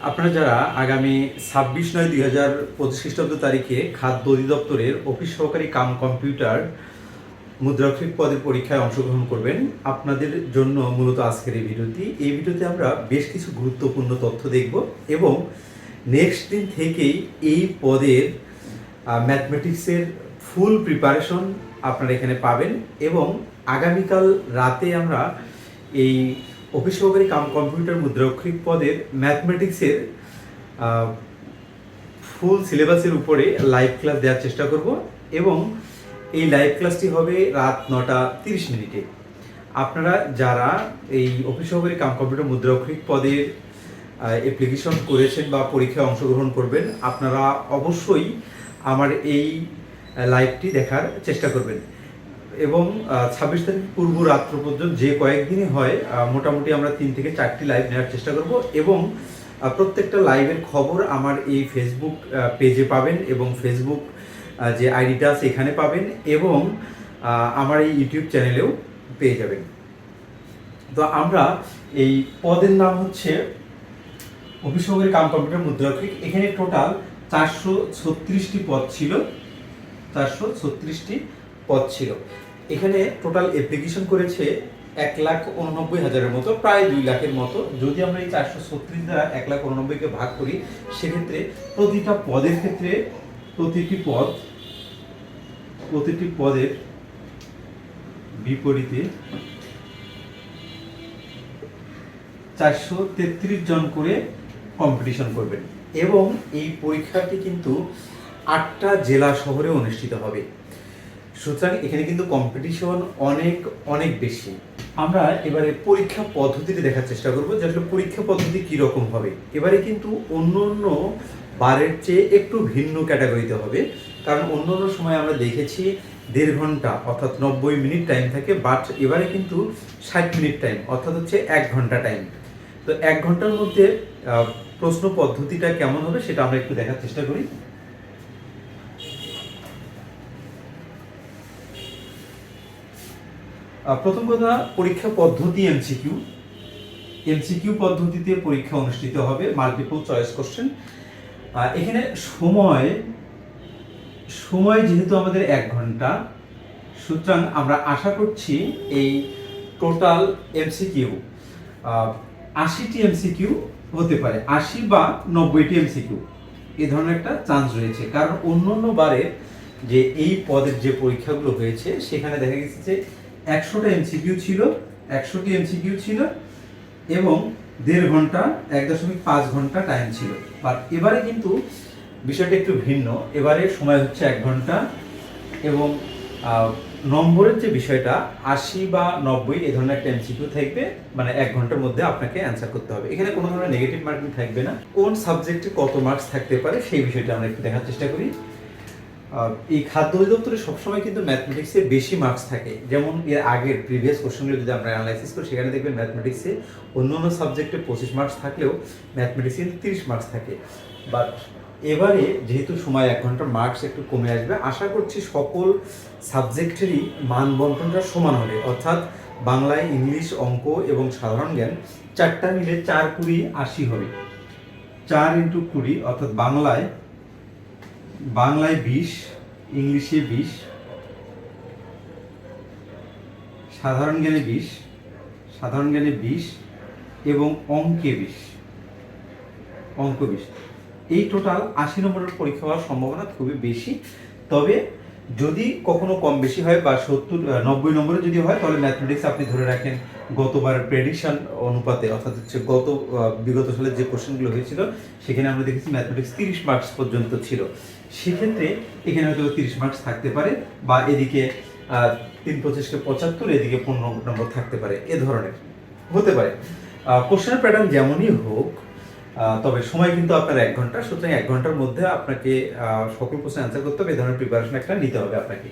আপনারা যারা আগামী ছাব্বিশ নয় দুই হাজার পঁচিশ খ্রিস্টাব্দ তারিখে খাদ্য অধিদপ্তরের অফিস সহকারী কাম কম্পিউটার মুদ্রাক্ষরিক পদের পরীক্ষায় অংশগ্রহণ করবেন, আপনাদের জন্য মূলত আজকের এই ভিডিওটি। এই ভিডিওতে আমরা বেশ কিছু গুরুত্বপূর্ণ তথ্য দেখব এবং নেক্সট দিন থেকেই এই পদের ম্যাথমেটিক্সের ফুল প্রিপারেশন আপনারা এখানে পাবেন এবং আগামীকাল রাতে আমরা এই অফিস সহকারী কাম কম্পিউটার মুদ্রাক্ষরিক পদের ম্যাথমেটিক্সের ফুল সিলেবাসের উপরে লাইভ ক্লাস দেওয়ার চেষ্টা করব এবং এই লাইভ ক্লাসটি হবে রাত নটা তিরিশ মিনিটে। আপনারা যারা এই অফিস সহকারী কাম কম্পিউটার মুদ্রাক্ষরিক পদের অ্যাপ্লিকেশন করেছেন বা পরীক্ষায় অংশগ্রহণ করবেন, আপনারা অবশ্যই আমার এই লাইভটি দেখার চেষ্টা করবেন। এবং ছাব্বিশ তারিখ পূর্ব রাত্র পর্যন্ত যে কয়েকদিনই হয় মোটামুটি আমরা তিন থেকে চারটি লাইভ নেওয়ার চেষ্টা করব এবং প্রত্যেকটা লাইভের খবর আমার এই ফেসবুক পেজে পাবেন এবং ফেসবুক যে আইডিটা আছে এখানে পাবেন এবং আমার এই ইউটিউব চ্যানেলেও পেয়ে যাবেন। তো আমরা এই পদের নাম হচ্ছে অফিস কাম কম্পিউটার মুদ্রাক্ষরিক এখানে টোটাল চারশো ছত্রিশটি পদ ছিল। চারশো ছত্রিশটি পদ ছিল। এখানে টোটাল অ্যাপ্লিকেশন করেছে এক লাখ উননব্বই হাজারের মতো, প্রায় দুই লাখের মতো। যদি আমরা এই চারশো ছত্রিশ দ্বারা এক লাখ উননব্বইকে ভাগ করি, সেক্ষেত্রে প্রতিটা পদের ক্ষেত্রে প্রতিটি পদ, প্রতিটি পদের বিপরীতে চারশো তেত্রিশ জন করে কম্পিটিশন করবেন। এবং এই পরীক্ষাটি কিন্তু আটটা জেলা শহরে অনুষ্ঠিত হবে। সুতরাং এখানে কিন্তু কম্পিটিশন অনেক অনেক বেশি। আমরা এবারে পরীক্ষা পদ্ধতিটি দেখার চেষ্টা করব যে আসলে পরীক্ষা পদ্ধতি কী রকম হবে। এবারে কিন্তু অন্য অন্য বারের চেয়ে একটু ভিন্ন ক্যাটাগরিতে হবে। কারণ অন্য অন্য সময় আমরা দেখেছি দেড় ঘণ্টা, অর্থাৎ নব্বই মিনিট টাইম থাকে বাট এবারে কিন্তু ষাট মিনিট টাইম অর্থাৎ হচ্ছে এক ঘণ্টা টাইম তো এক ঘণ্টার মধ্যে প্রশ্ন পদ্ধতিটা কেমন হবে সেটা আমরা একটু দেখার চেষ্টা করি। প্রথম কথা, পরীক্ষা পদ্ধতি এমসিকিউ এমসিকিউ পদ্ধতিতে পরীক্ষা অনুষ্ঠিত হবে মাল্টিপল চয়েস কোশ্চেন এখানে সময় সময় যেহেতু আমাদের এক ঘণ্টা, সুতরাং আমরা আশা করছি এই টোটাল এমসিকিউ আশিটি এমসিকিউ হতে পারে, আশি বা নব্বইটি এমসিকিউ এ ধরনের একটা চান্স রয়েছে, কারণ অন্য অন্য বারে যে এই পদের যে পরীক্ষাগুলো হয়েছে, সেখানে দেখা গেছে যে একশোটা এমসিকিউ ছিল, একশোটি এমসিকিউ ছিল এবং দেড় ঘণ্টা, এক দশমিক পাঁচ ঘণ্টা টাইম ছিল। বাট এবারে কিন্তু বিষয়টা একটু ভিন্ন। এবারে সময় হচ্ছে এক ঘণ্টা এবং নম্বরের যে বিষয়টা, আশি বা নব্বই এ ধরনের একটা এমসিকিউ থাকবে। মানে এক ঘণ্টার মধ্যে আপনাকে অ্যান্সার করতে হবে। এখানে কোনো ধরনের নেগেটিভ মার্কিং থাকবে না। কোন সাবজেক্টে কত মার্কস থাকতে পারে সেই বিষয়টা আমরা একটু দেখার চেষ্টা করি। এই খাদ্য অধিদপ্তরে সবসময় কিন্তু ম্যাথমেটিক্সে বেশি মার্কস থাকে। যেমন এর আগের প্রিভিয়াস কোশ্চেনগুলো যদি আমরা অ্যানালাইসিস করি, সেখানে দেখবেন ম্যাথমেটিক্সে অন্য অন্য সাবজেক্টে পঁচিশ মার্কস থাকলেও ম্যাথমেটিক্সে কিন্তু তিরিশ মার্কস থাকে। বাট এবারে যেহেতু সময় এক ঘণ্টার মার্কস একটু কমে আসবে, আশা করছি সকল সাবজেক্টেরই মান বন্টনটা সমান হবে। অর্থাৎ বাংলায় ইংলিশ, অঙ্ক এবং সাধারণ জ্ঞান চারটা মিলে চার কুড়ি আশি হবে। চার ইন্টু কুড়ি, অর্থাৎ বাংলায় বাংলায় বিশ, ইংলিশে বিশ, সাধারণ জ্ঞানে বিশ, সাধারণ জ্ঞানে বিশ এবং অঙ্কে বিশ, অঙ্ক বিশ। এই টোটাল আশি নম্বরের পরীক্ষা হওয়ার সম্ভাবনা খুবই বেশি। তবে যদি কখনো কম বেশি হয় বা সত্তর নব্বই নম্বরে যদি হয়, তাহলে ম্যাথমেটিক্স আপনি ধরে রাখেন, গতবার প্রেডিকশন অনুপাতে, অর্থাৎ হচ্ছে গত বিগত সালের যে কোশ্চেনগুলো হয়েছিল, সেখানে আমরা দেখেছি ম্যাথমেটিক্স তিরিশ মার্কস পর্যন্ত ছিল। সেক্ষেত্রে এখানে হয়তো তিরিশ মার্কস থাকতে পারে বা এদিকে তিন পঁচিশকে পঁচাত্তর, এদিকে পনেরো নম্বর থাকতে পারে, এ ধরনের হতে পারে। কোশ্চেনের প্যাটার্ন যেমনই হোক তবে সময় কিন্তু আপনার এক ঘণ্টা, সুতরাং এক ঘণ্টার মধ্যে আপনাকে সকল প্রশ্নের অ্যান্সার করতে হবে, এ ধরনের প্রিপারেশন একটা নিতে হবে আপনাকে।